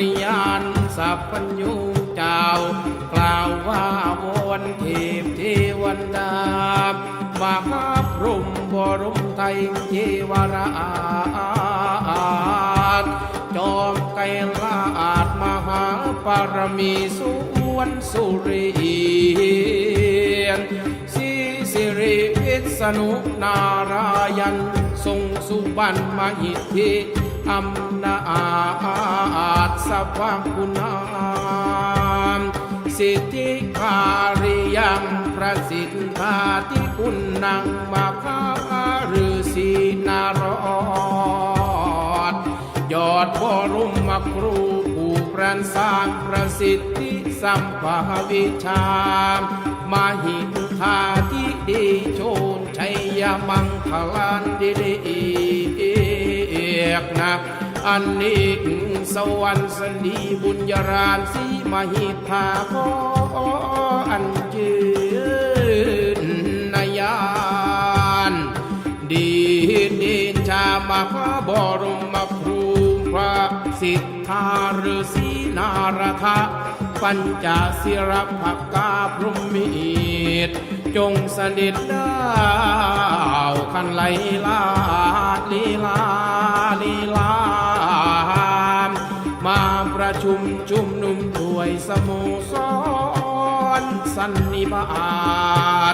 ระทศพลในยานสัพพัญญูเจ้ากล่าวว่าวนเทพเทวันดามหาพรหมบรมไทยเทวราชจอมไกลาดมหาปารมีสุวรรณสุรินสีสิริพิษณุนารายันทรงสุบรรณมหิทธิ อำนาจสภาคุณามสิทธิคาริยังประสิทธาที่คุณนังมาคาฤาษีนารอด ยอดบรุมมครูผู้ปรันสร้างประสิทธิสัมภาวิชามาหิทธาที่ดีโชนชัยยมังคลันดิเอ กนะอันนี้สวรรค์สนีบุญญาราณสีมหิทาขออันจืนนายานดีเดินชามหาบรมครูพระสิทธาฤาษีนารทะปัญจศิรภกาพรหมิตจงสนิทได้ มันไหลลาดลีลาลีลา มาประชุมชุมนุมด้วยสโมสรสันนิบา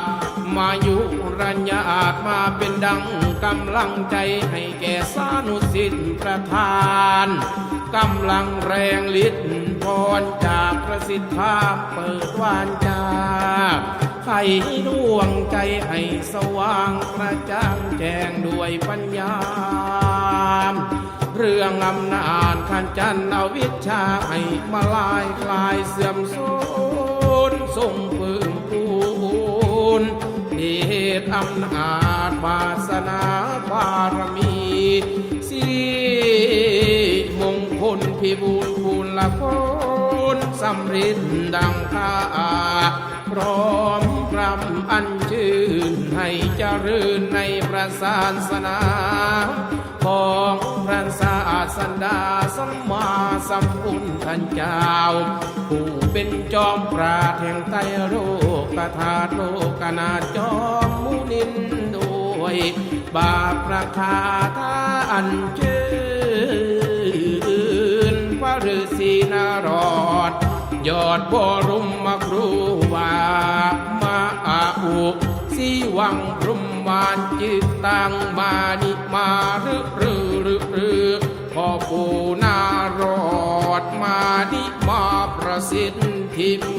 ตมายุรัญญาตมาเป็นดังกำลังใจให้แก่สานุสิทธิประธานกำลังแรงฤทธิ์พรจากประสิทธาเปิดวานจา ไขดวงใจให้สว่างกระจ่างแจ้งด้วยปัญญา เรื่องอำนาจขันจันเอาวิชาให้มาลายคลายเสื่อมสูญทรงเพิ่มพูนเดชอำนาจวาสนาบารมีสีมงคลพิบูลภูลละคนสำริดดังข้า พร้อมกรำอันชื่นให้เจริญในพระศาสนา ของพระศาสดาสัมมาสัมพุทธเจ้า ผู้เป็นจอมปราดแห่งไตรโลกธาโลกนาจอมมุนินด้วยบาปประคาทาอันเชิญพระฤาษีนารอ ยอดบรุมมครูวามาอาอุสีวังพรุมมานจิตตังมานิมารึรือรือรือพ่อปู่นารอดมานิมาประสิทธิเม